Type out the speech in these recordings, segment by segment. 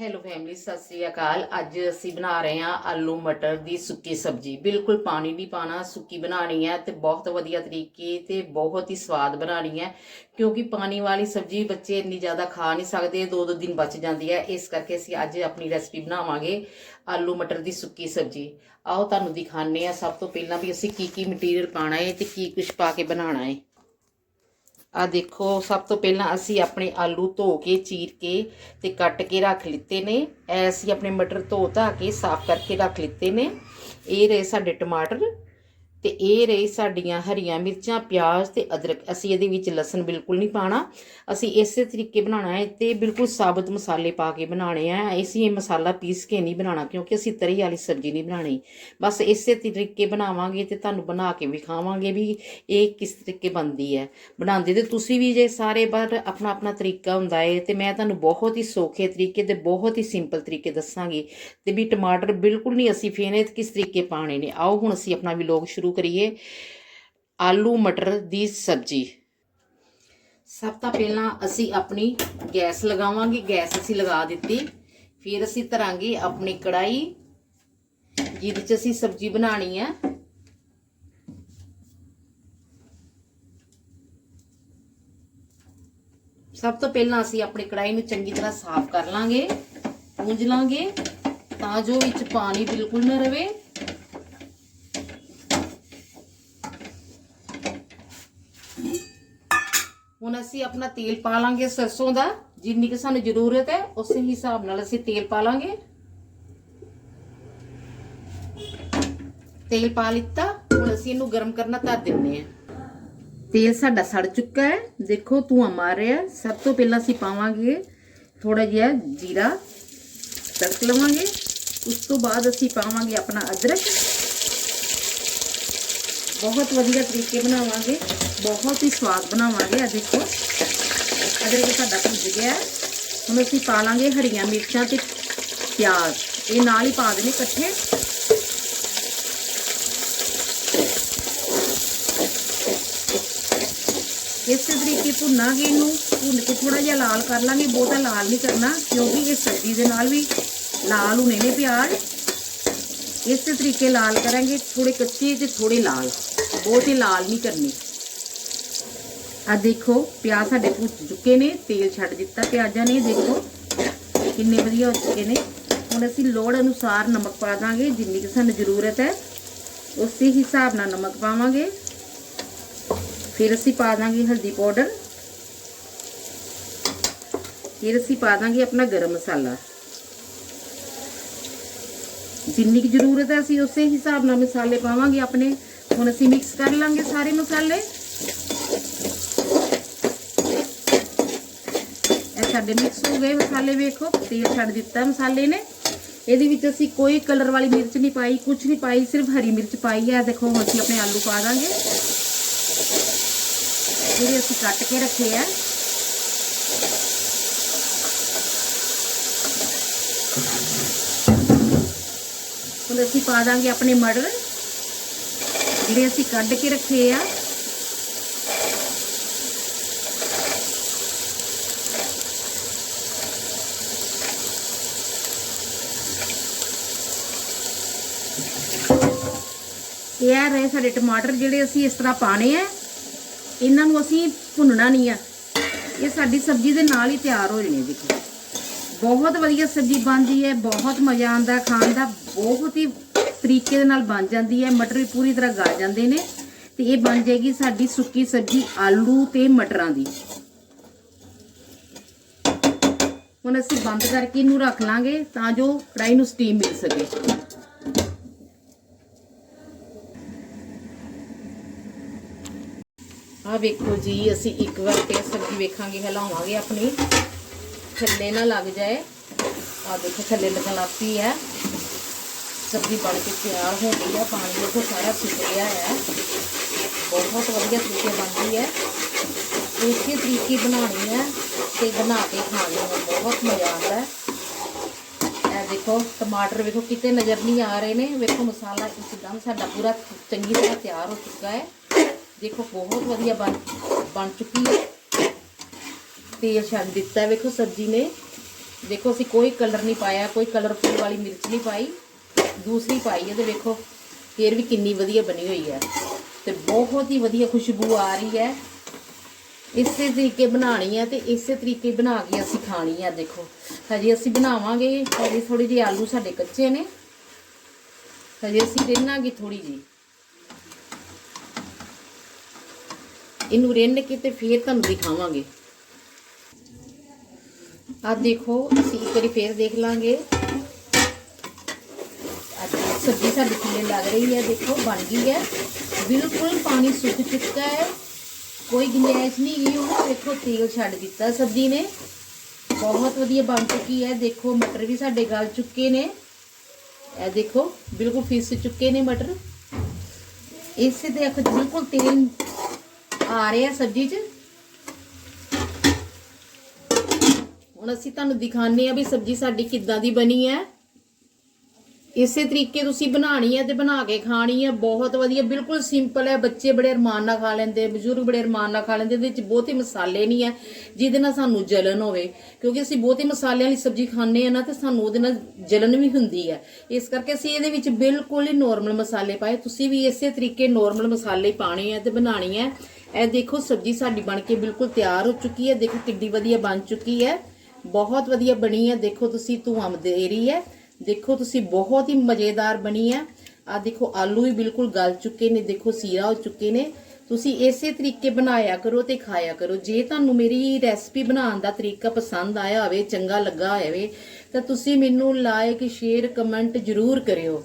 Hello family Sat Sri ਅਕਾਲ। ਅੱਜ ਅਸੀਂ ਬਣਾ ਰਹੇ ਹਾਂ ਆਲੂ ਮਟਰ ਦੀ ਸੁੱਕੀ ਸਬਜ਼ੀ। ਬਿਲਕੁਲ ਪਾਣੀ ਨਹੀਂ ਪਾਣਾ, ਸੁੱਕੀ ਬਣਾਣੀ ਹੈ ਤੇ ਬਹੁਤ ਵਧੀਆ ਤਰੀਕੇ ਤੇ ਬਹੁਤ ਹੀ ਸਵਾਦ ਬਣਾਣੀ ਹੈ, ਕਿਉਂਕਿ ਪਾਣੀ ਵਾਲੀ ਸਬਜ਼ੀ ਬੱਚੇ ਇੰਨੀ ਜ਼ਿਆਦਾ ਖਾ ਨਹੀਂ ਸਕਦੇ ਦੋ ਦੋ ਦਿਨ ਬਚ ਜਾਂਦੀ ਹੈ। ਇਸ ਕਰਕੇ ਅਸੀਂ ਅੱਜ ਆਪਣੀ ਰੈਸਪੀ ਬਣਾਵਾਂਗੇ ਆਲੂ ਮਟਰ ਦੀ ਸੁੱਕੀ ਸਬਜ਼ੀ। ਆਓ ਤੁਹਾਨੂੰ ਦਿਖਾਣੇ ਆ ਸਭ ਤੋਂ ਪਹਿਲਾਂ ਵੀ ਅਸੀਂ ਕੀ ਕੀ ਮਟੀਰੀਅਲ ਪਾਣਾ ਹੈ ਤੇ ਕੀ ਕੁਝ ਪਾ ਕੇ ਬਣਾਉਣਾ ਹੈ। ਆ ਦੇਖੋ, ਸਭ ਤੋਂ ਪਹਿਲਾਂ ਅਸੀਂ ਆਪਣੇ ਆਲੂ ਧੋ ਕੇ, ਚੀਰ ਕੇ ਤੇ ਕੱਟ ਕੇ ਰੱਖ ਲਿੱਤੇ ਨੇ। ਐ ਅਸੀਂ ਆਪਣੇ ਮਟਰ ਧੋ ਧਾ ਕੇ ਸਾਫ਼ ਕਰਕੇ ਰੱਖ ਲਿੱਤੇ ਨੇ। ਇਹ ਰਹੇ ਸਾਡੇ ਟਮਾਟਰ। ਤੇ ਇਹ ਰਹੀ ਸਾਡੀਆਂ ਹਰੀਆਂ ਮਿਰਚਾਂ, ਪਿਆਜ਼ ਤੇ ਅਦਰਕ। ਅਸੀਂ ਇਹਦੇ ਵਿੱਚ ਲਸਣ ਬਿਲਕੁਲ ਨਹੀਂ ਪਾਣਾ। ਅਸੀਂ ਇਸੇ ਤਰੀਕੇ ਬਣਾਉਣਾ ਹੈ ਤੇ ਬਿਲਕੁਲ ਸਾਬਤ ਮਸਾਲੇ ਪਾ ਕੇ ਬਣਾਉਣੇ ਆ। ਅਸੀਂ ਇਹ ਮਸਾਲਾ ਪੀਸ ਕੇ ਨਹੀਂ ਬਣਾਉਣਾ ਕਿਉਂਕਿ ਅਸੀਂ ਤਰੀ ਵਾਲੀ ਸਬਜ਼ੀ ਨਹੀਂ ਬਣਾਣੀ ਬਸ ਇਸੇ ਤਰੀਕੇ ਬਣਾਵਾਂਗੇ ਤੇ ਤੁਹਾਨੂੰ ਬਣਾ ਕੇ ਵਿਖਾਵਾਂਗੇ ਵੀ ਇਹ ਕਿਸ ਤਰੀਕੇ ਬਣਦੀ ਹੈ। ਬਣਾਉਂਦੇ ਤੇ ਤੁਸੀਂ ਵੀ ਜੇ ਸਾਰੇ ਪਰ ਆਪਣਾ ਆਪਣਾ ਤਰੀਕਾ ਹੁੰਦਾ ਹੈ ਤੇ ਮੈਂ ਤੁਹਾਨੂੰ ਬਹੁਤ ਹੀ ਸੌਖੇ ਤਰੀਕੇ ਤੇ ਬਹੁਤ ਹੀ ਸਿੰਪਲ ਤਰੀਕੇ ਦੱਸਾਂਗੀ। ਤੇ ਵੀ ਟਮਾਟਰ ਬਿਲਕੁਲ ਨਹੀਂ ਅਸੀਂ ਫੇਨੇ ਤੇ ਕਿਸ ਤਰੀਕੇ ਪਾਣੇ ਨੇ। ਆਓ ਹੁਣ ਅਸੀਂ ਆਪਣਾ ਵਲੌਗ ਸ਼ੁਰੂ ਕਰੀਏ ਆਲੂ ਮਟਰ ਦੀ ਸਬਜ਼ੀ ਸਭ ਤੋਂ ਪਹਿਲਾਂ ਅਸੀਂ ਆਪਣੀ ਗੈਸ ਲਗਾਵਾਂਗੇ ਗੈਸ ਅਸੀਂ ਲਗਾ ਦਿੱਤੀ ਫਿਰ ਅਸੀਂ ਧਰਾਂਗੇ ਆਪਣੀ ਕੜਾਈ ਜਿਹਦੇ 'ਚ ਅਸੀਂ ਸਬਜ਼ੀ ਬਣਾਣੀ ਹੈ ਸਭ ਤੋਂ ਪਹਿਲਾਂ ਅਸੀਂ ਆਪਣੀ ਕੜਾਈ ਨੂੰ ਚੰਗੀ ਤਰ੍ਹਾਂ ਸਾਫ਼ ਕਰ ਲਾਂਗੇ ਪੂੰਝ ਲਾਂਗੇ ਤਾਂ ਜੋ ਵਿੱਚ ਪਾਣੀ ਬਿਲਕੁਲ ਨਾ ਰਵੇ ਹੁਣ ਅਸੀਂ ਆਪਣਾ ਤੇਲ ਪਾ ਲਾਂਗੇ ਸਰਸੋਂ ਦਾ, ਜਿੰਨੀ ਕਿ ਸਾਨੂੰ ਜ਼ਰੂਰਤ ਹੈ, ਉਸੇ ਹਿਸਾਬ ਨਾਲ ਅਸੀਂ ਤੇਲ ਪਾ ਲਾਂਗੇ। ਤੇਲ ਪਾ ਲਿੱਤਾ, ਹੁਣ ਅਸੀਂ ਇਹਨੂੰ ਗਰਮ ਕਰਨਾ ਧਰ ਦਿੰਨੇ ਆ ਤੇਲ ਸਾਡਾ ਸੜ ਚੁੱਕਾ ਹੈ, ਦੇਖੋ ਧੂਆਂ ਮਾਰ ਰਿਹਾ ਸਭ ਤੋਂ ਪਹਿਲਾਂ ਅਸੀਂ ਪਾਵਾਂਗੇ ਥੋੜਾ ਜਿਹਾ ਜੀਰਾ, ਤੜਕ ਲਵਾਂਗੇ। ਉਸ ਤੋਂ ਬਾਅਦ ਅਸੀਂ ਪਾਵਾਂਗੇ ਆਪਣਾ ਅਦਰਕ। ਬਹੁਤ ਵਧੀਆ ਤਰੀਕੇ ਬਣਾਵਾਂਗੇ ਬਹੁਤ ਹੀ ਸਵਾਦ ਬਣਾਵਾਂਗੇ ਆ ਦੇਖੋ ਅਦਰਕ ਸਾਡਾ ਭੁੱਜ ਗਿਆ ਹੁਣ ਅਸੀਂ ਪਾ ਲਾਂਗੇ ਹਰੀਆਂ ਮਿਰਚਾਂ ਤੇ ਪਿਆਜ਼ ਇਹ ਨਾਲ ਹੀ ਪਾ ਦੇਣੇ ਇਕੱਠੇ ਇਸੇ ਤਰੀਕੇ ਭੁੰਨਾਂਗੇ ਇਹਨੂੰ ਭੁੰਨ ਕੇ ਥੋੜਾ ਜਿਹਾ ਲਾਲ ਕਰ ਲਾਂਗੇ ਬਹੁਤਾ ਲਾਲ ਨਹੀਂ ਕਰਨਾ ਕਿਉਂਕਿ ਇਹ ਸਬਜ਼ੀ ਦੇ ਨਾਲ ਵੀ ਲਾਲ ਹੋਣੇ ਨੇ ਪਿਆਜ਼ ਇਸੇ ਤਰੀਕੇ ਲਾਲ ਕਰਾਂਗੇ ਥੋੜੇ ਕੱਚੇ ਤੇ ਥੋੜੇ ਲਾਲ ਬਹੁਤੇ ਲਾਲ ਨਹੀਂ ਕਰਨੀ। ਆ ਦੇਖੋ, ਪਿਆਜ਼ ਸਾਡੇ ਭੁੱਜ ਚੁੱਕੇ ਨੇ, ਤੇਲ ਛੱਡ ਦਿੱਤਾ, ਪਿਆਜ਼ਾਂ ਨੇ, ਦੇਖੋ, ਕਿੰਨੇ ਵਧੀਆ ਹੋ ਚੁੱਕੇ ਨੇ। ਹੁਣ ਅਸੀਂ ਲੋੜ ਅਨੁਸਾਰ ਨਮਕ ਪਾ ਦਾਂਗੇ, ਜਿੰਨੀ ਕਿ ਸਾਨੂੰ ਜ਼ਰੂਰਤ ਹੈ, ਉਸੇ ਹਿਸਾਬ ਨਾਲ ਨਮਕ ਪਾਵਾਂਗੇ। ਫਿਰ ਅਸੀਂ ਪਾ ਦਾਂਗੇ ਹਲਦੀ ਪਾਊਡਰ। ਫਿਰ ਅਸੀਂ ਪਾ ਦਾਂਗੇ ਆਪਣਾ ਗਰਮ ਮਸਾਲਾ। ਜਿੰਨੀ ਕੁ ਜ਼ਰੂਰਤ ਹੈ, ਅਸੀਂ ਉਸੇ ਹਿਸਾਬ ਨਾਲ ਮਸਾਲੇ ਪਾਵਾਂਗੇ ਆਪਣੇ। ਹੁਣ ਅਸੀਂ ਮਿਕਸ ਕਰ ਲਾਂਗੇ ਸਾਰੇ ਮਸਾਲੇ। ਇਹ ਸਾਡੇ ਮਿਕਸ ਹੋ ਗਏ ਮਸਾਲੇ, ਵੇਖੋ ਤੇਲ ਛੱਡ ਦਿੱਤਾ ਮਸਾਲੇ ਨੇ। ਇਹਦੇ ਵਿੱਚ ਅਸੀਂ ਕੋਈ ਕਲਰ ਵਾਲੀ ਮਿਰਚ ਨਹੀਂ ਪਾਈ ਕੁਝ ਨਹੀਂ ਪਾਈ, ਸਿਰਫ ਹਰੀ ਮਿਰਚ ਪਾਈ ਹੈ। ਦੇਖੋ, ਹੁਣ ਅਸੀਂ ਆਪਣੇ ਆਲੂ ਪਾ ਦਾਂਗੇ। ਜਿਹੜੇ ਅਸੀਂ ਕੱਟ ਕੇ ਰੱਖੇ ਆ। ਹੁਣ ਅਸੀਂ ਪਾ ਦਾਂਗੇ ਆਪਣੇ ਮਟਰ। ਜਿਹੜੇ ਅਸੀਂ ਕੱਢ ਕੇ ਰੱਖੇ ਆ। ਇਹ ਆ ਰਹੇ ਸਾਡੇ ਟਮਾਟਰ ਜਿਹੜੇ ਅਸੀਂ ਇਸ ਤਰ੍ਹਾਂ ਪਾਣੇ ਆ। ਇਹਨਾਂ ਨੂੰ ਅਸੀਂ ਭੁੰਨਣਾ ਨਹੀਂ ਆ। ਇਹ ਸਾਡੀ ਸਬਜ਼ੀ ਦੇ ਨਾਲ ਹੀ ਤਿਆਰ ਹੋ ਜਾਣੇ ਦੇਖੋ। ਬਹੁਤ ਵਧੀਆ ਸਬਜ਼ੀ ਬਣਦੀ ਹੈ, ਬਹੁਤ ਮਜ਼ਾ ਆਉਂਦਾ, ਖਾਣ ਦਾ, ਬਹੁਤ ਹੀ ਤਰੀਕੇ ਦੇ ਨਾਲ ਬਣ ਜਾਂਦੀ ਹੈ, ਮਟਰ ਵੀ ਪੂਰੀ ਤਰ੍ਹਾਂ ਗਲ ਜਾਂਦੇ ਨੇ। ਤੇ ਇਹ ਬਣ ਜਾਏਗੀ ਸਾਡੀ ਸੁੱਕੀ ਸਬਜ਼ੀ ਆਲੂ ਤੇ ਮਟਰਾਂ ਦੀ। ਹੁਣ ਅਸੀਂ ਬੰਦ ਕਰਕੇ ਇਹਨੂੰ ਰੱਖ ਲਾਂਗੇ ਤਾਂ ਜੋ ਕੜਾਈ ਨੂੰ ਸਟੀਮ ਮਿਲ ਸਕੇ। ਆ ਵੇਖੋ ਜੀ, ਅਸੀਂ ਇੱਕ ਵਾਰ ਫੇਰ ਸਬਜ਼ੀ ਵੇਖਾਂਗੇ, ਹਿਲਾਵਾਂਗੇ ਆਪਣੀ। ਥੱਲੇ ਨਾ ਲੱਗ ਜਾਏ। ਆ ਦੇਖੋ, ਥੱਲੇ ਲੱਗਣ ਲੱਗ ਪਈ ਹੈ। ਸਬਜ਼ੀ ਬਣ ਕੇ ਤਿਆਰ ਹੋ ਗਈ ਹੈ ਪਾਣੀ ਦੇਖੋ ਸਾਰਾ ਸੁੱਕ ਗਿਆ ਹੈ ਬਹੁਤ ਵਧੀਆ ਤਰੀਕੇ ਬਣਦੀ ਹੈ ਇਸੇ ਤਰੀਕੇ ਬਣਾਉਣੀ ਹੈ ਤੇ ਬਣਾ ਕੇ ਖਾਣੀ ਹੈ ਬਹੁਤ ਮਜ਼ਾ ਆਉਂਦਾ ਹੈ ਇਹ ਦੇਖੋ ਟਮਾਟਰ ਵੇਖੋ ਕਿਤੇ ਨਜ਼ਰ ਨਹੀਂ ਆ ਰਹੇ ਨੇ ਵੇਖੋ ਮਸਾਲਾ ਇੱਕਦਮ ਸਾਡਾ ਪੂਰਾ ਚੰਗੀ ਤਰ੍ਹਾਂ ਤਿਆਰ ਹੋ ਚੁੱਕਾ ਹੈ ਦੇਖੋ ਬਹੁਤ ਵਧੀਆ ਬਣ ਬਣ ਚੁੱਕੀ ਹੈ ਤੇਲ ਛੱਡ ਦਿੱਤਾ ਵੇਖੋ ਸਬਜ਼ੀ ਨੇ ਦੇਖੋ ਅਸੀਂ ਕੋਈ ਕਲਰ ਨਹੀਂ ਪਾਇਆ ਕੋਈ ਕਲਰਫੁਲ ਵਾਲੀ ਮਿਰਚ ਨਹੀਂ ਪਾਈ ਦੂਸਰੀ ਪਾਈ ਹੈ ਤੇ ਵੇਖੋ, ਫੇਰ ਵੀ ਕਿੰਨੀ ਵਧੀਆ ਬਣੀ ਹੋਈ ਹੈ ਤੇ ਬਹੁਤ ਹੀ ਵਧੀਆ ਖੁਸ਼ਬੂ ਆ ਰਹੀ ਹੈ। ਇਸੇ ਤਰੀਕੇ ਬਣਾਣੀ ਹੈ ਤੇ ਇਸੇ ਤਰੀਕੇ ਬਣਾ ਕੇ ਅਸੀਂ ਖਾਣੀ ਹੈ, ਦੇਖੋ। ਹਜੇ ਅਸੀਂ ਬਣਾਵਾਂਗੇ, ਹਜੇ ਥੋੜੀ ਜਿਹੀ ਆਲੂ ਸਾਡੇ ਕੱਚੇ ਨੇ। ਹਜੇ ਅਸੀਂ ਰਿੰਨਾਂਗੇ ਥੋੜੀ ਜੀ ਇਹਨੂੰ ਰਿੰਨ ਕੇ ਤੇ ਫੇਰ ਤੁਹਾਨੂੰ ਦਿਖਾਵਾਂਗੇ। ਆ ਦੇਖੋ, ਅਸੀਂ ਇੱਕ ਵਾਰੀ ਫੇਰ ਦੇਖ ਲਾਂਗੇ। ਸਬਜ਼ੀ ਸਾਡੀ ਥੱਲੇ ਲੱਗ ਰਹੀ ਹੈ, ਦੇਖੋ, ਬਣ ਗਈ ਹੈ। ਬਿਲਕੁਲ ਪਾਣੀ ਸੁੱਕ ਚੁੱਕਾ ਹੈ। ਕੋਈ ਗੁੰਜਾਇਸ਼ ਨਹੀਂ ਗਈ ਉਹ ਦੇਖੋ, ਤੇਲ ਛੱਡ ਦਿੱਤਾ ਸਬਜ਼ੀ ਨੇ। ਬਹੁਤ ਵਧੀਆ ਬਣ ਚੁੱਕੀ ਹੈ। ਦੇਖੋ, ਮਟਰ ਵੀ ਸਾਡੇ ਗਲ ਚੁੱਕੇ ਨੇ। ਇਹ ਦੇਖੋ, ਬਿਲਕੁਲ ਫਿਸ ਚੁੱਕੇ ਨੇ ਮਟਰ। ਇਸੇ ਤੇ ਅੱਖ ਬਿਲਕੁਲ ਤੇਲ ਆ ਰਿਹਾ ਸਬਜ਼ੀ 'ਚ। ਹੁਣ ਅਸੀਂ ਤੁਹਾਨੂੰ ਦਿਖਾਣੇ ਆ ਵੀ ਸਬਜ਼ੀ ਸਾਡੀ ਕਿੱਦਾਂ ਦੀ ਬਣੀ ਹੈ। ਇਸੇ ਤਰੀਕੇ ਤੁਸੀਂ ਬਣਾਣੀ ਹੈ ਤੇ ਬਣਾ ਕੇ ਖਾਣੀ ਹੈ, ਬਹੁਤ ਵਧੀਆ, ਬਿਲਕੁਲ ਸਿੰਪਲ ਹੈ। ਬੱਚੇ ਬੜੇ ਅਰਮਾਨ ਨਾਲ ਖਾ ਲੈਂਦੇ, ਬਜ਼ੁਰਗ ਬੜੇ ਅਰਮਾਨ ਨਾਲ ਖਾ ਲੈਂਦੇ, ਇਹਦੇ ਵਿੱਚ ਬਹੁਤੇ ਮਸਾਲੇ ਨਹੀਂ ਹੈ, ਜਿਹਦੇ ਨਾਲ ਸਾਨੂੰ ਜਲਨ ਹੋਵੇ। ਕਿਉਂਕਿ ਅਸੀਂ ਬਹੁਤੇ ਮਸਾਲਿਆਂ ਵਾਲੀ ਸਬਜ਼ੀ ਖਾਂਦੇ ਆ ਨਾ, ਤੇ ਸਾਨੂੰ ਉਹਦੇ ਨਾਲ ਜਲਨ ਵੀ ਹੁੰਦੀ ਹੈ। ਇਸ ਕਰਕੇ ਅਸੀਂ ਇਹਦੇ ਵਿੱਚ ਬਿਲਕੁਲ ਹੀ ਨੋਰਮਲ ਮਸਾਲੇ ਪਾਏ। ਤੁਸੀਂ ਵੀ ਇਸੇ ਤਰੀਕੇ ਨੋਰਮਲ ਮਸਾਲੇ ਪਾਣੇ ਆ ਤੇ ਬਣਾਣੀ ਹੈ। ਇਹ ਦੇਖੋ, ਸਬਜ਼ੀ ਸਾਡੀ ਬਣ ਕੇ ਬਿਲਕੁਲ ਤਿਆਰ ਹੋ ਚੁੱਕੀ ਹੈ। ਦੇਖੋ, ਕਿੱਡੀ ਵਧੀਆ ਬਣ ਚੁੱਕੀ ਹੈ। ਬਹੁਤ ਵਧੀਆ ਬਣੀ ਹੈ। ਦੇਖੋ, ਤੁਸੀਂ ਧੂਆਂ ਦੇ ਰਹੀ ਹੈ। ਦੇਖੋ ਤੁਸੀਂ ਬਹੁਤ ਹੀ ਮਜ਼ੇਦਾਰ ਬਣੀ ਹੈ। ਆ ਦੇਖੋ, ਆਲੂ ਵੀ ਬਿਲਕੁਲ ਗਲ ਚੁੱਕੇ ਨੇ, ਦੇਖੋ ਸੀਰਾ ਹੋ ਚੁੱਕੇ ਨੇ। ਤੁਸੀਂ ਇਸੇ ਤਰੀਕੇ ਬਣਾਇਆ ਕਰੋ ਤੇ ਖਾਇਆ ਕਰੋ। ਜੇ ਤੁਹਾਨੂੰ ਮੇਰੀ ਰੈਸਪੀ ਬਣਾਉਣ ਦਾ ਤਰੀਕਾ ਪਸੰਦ ਆਇਆ ਹੋਵੇ, ਚੰਗਾ ਲੱਗਾ ਹੋਵੇ, ਤਾਂ ਤੁਸੀਂ ਮੈਨੂੰ ਲਾਈਕ ਸ਼ੇਅਰ ਕਮੈਂਟ ਜ਼ਰੂਰ ਕਰਿਓ।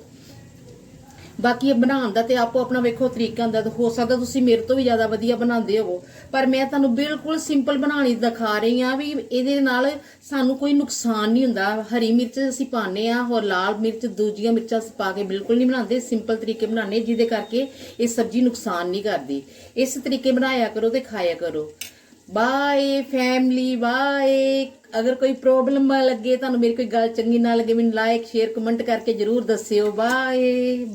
ਬਾਕੀ ਇਹ ਬਣਾਉਣ ਦਾ ਤੇ ਆਪੋ ਆਪਣਾ ਵੇਖੋ ਤਰੀਕਾ ਹੁੰਦਾ ਤੇ ਹੋ ਸਕਦਾ ਤੁਸੀਂ ਮੇਰੇ ਤੋਂ ਵੀ ਜ਼ਿਆਦਾ ਵਧੀਆ ਬਣਾਉਂਦੇ ਹੋਵੋ। ਪਰ ਮੈਂ ਤੁਹਾਨੂੰ ਬਿਲਕੁਲ ਸਿੰਪਲ ਬਣਾਉਣੀ ਦਿਖਾ ਰਹੀ ਆ ਵੀ ਇਹਦੇ ਨਾਲ ਸਾਨੂੰ ਕੋਈ ਨੁਕਸਾਨ ਨਹੀਂ ਹੁੰਦਾ। ਹਰੀ ਮਿਰਚ ਅਸੀਂ ਪਾਉਂਦੇ ਆ ਹੋਰ ਲਾਲ ਮਿਰਚ, ਦੂਜੀਆਂ ਮਿਰਚਾਂ ਅਸੀਂ ਪਾ ਕੇ ਬਿਲਕੁਲ ਨਹੀਂ ਬਣਾਉਂਦੇ। ਸਿੰਪਲ ਤਰੀਕੇ ਬਣਾਉਂਦੇ, ਜਿਹਦੇ ਕਰਕੇ ਇਹ ਸਬਜ਼ੀ ਨੁਕਸਾਨ ਨਹੀਂ ਕਰਦੀ। ਇਸ ਤਰੀਕੇ ਬਣਾਇਆ ਕਰੋ ਤੇ ਖਾਇਆ ਕਰੋ। Bye family bye. ਅਗਰ ਕੋਈ ਪ੍ਰੋਬਲਮ ਲੱਗੇ, ਤੁਹਾਨੂੰ ਮੇਰੀ ਕੋਈ ਗੱਲ ਚੰਗੀ ਨਾ ਲੱਗੇ, ਮੈਨੂੰ ਲਾਈਕ ਸ਼ੇਅਰ ਕਮੈਂਟ ਕਰਕੇ ਜਰੂਰ ਦੱਸਿਓ। ਬਾਏ।